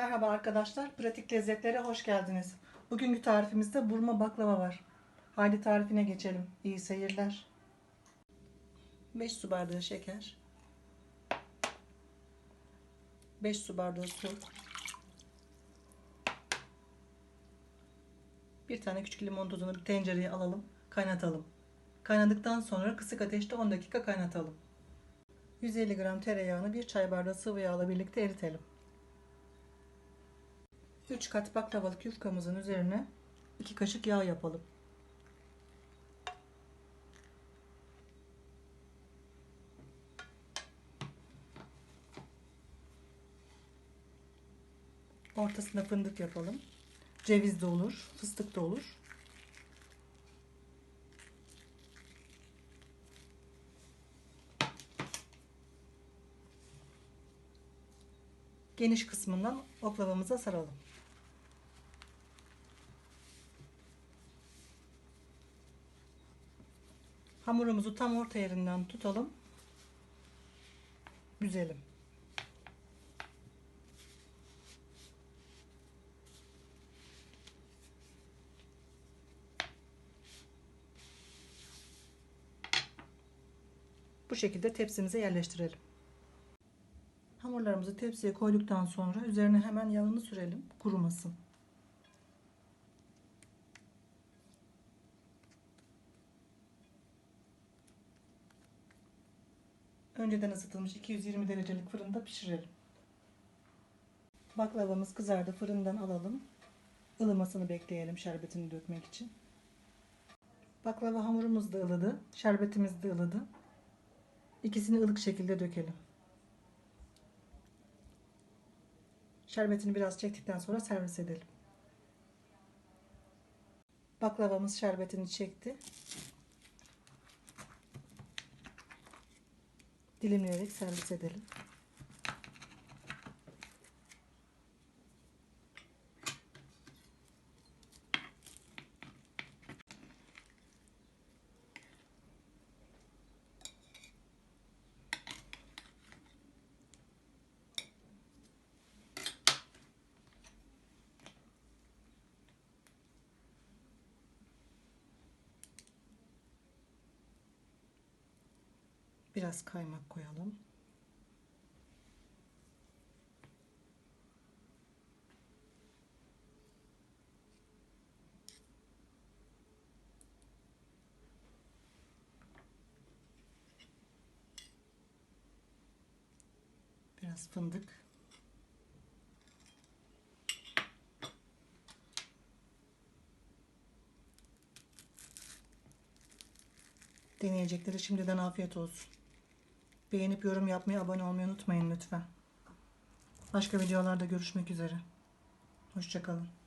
Merhaba arkadaşlar, pratik lezzetlere hoş geldiniz. Bugünkü tarifimizde burma baklava var. Haydi tarifine geçelim. İyi seyirler. 5 su bardağı şeker. 5 su bardağı su. Bir tane küçük limon tozunu bir tencereye alalım, kaynatalım. Kaynadıktan sonra kısık ateşte 10 dakika kaynatalım. 150 gram tereyağını bir çay bardağı sıvı yağla birlikte eritelim. 3 kat baklavalık yufkamızın üzerine 2 kaşık yağ yapalım. Ortasına fındık yapalım. Ceviz de olur, fıstık da olur. Geniş kısmından oklavamıza saralım. Hamurumuzu tam orta yerinden tutalım. Büzelim. Bu şekilde tepsimize yerleştirelim. Hamurlarımızı tepsiye koyduktan sonra üzerine hemen yağını sürelim kurumasın. Önceden ısıtılmış 220 derecelik fırında pişirelim. Baklavamız kızardı. Fırından alalım. Ilımasını bekleyelim şerbetini dökmek için. Baklava hamurumuz da ılıdı. Şerbetimiz de ılıdı. İkisini ılık şekilde dökelim. Şerbetini biraz çektikten sonra servis edelim. Baklavamız şerbetini çekti. Dilimleyerek servis edelim. Biraz kaymak koyalım. Biraz fındık. Deneyecekleri şimdiden afiyet olsun. Beğenip yorum yapmayı, abone olmayı unutmayın lütfen. Başka videolarda görüşmek üzere. Hoşçakalın.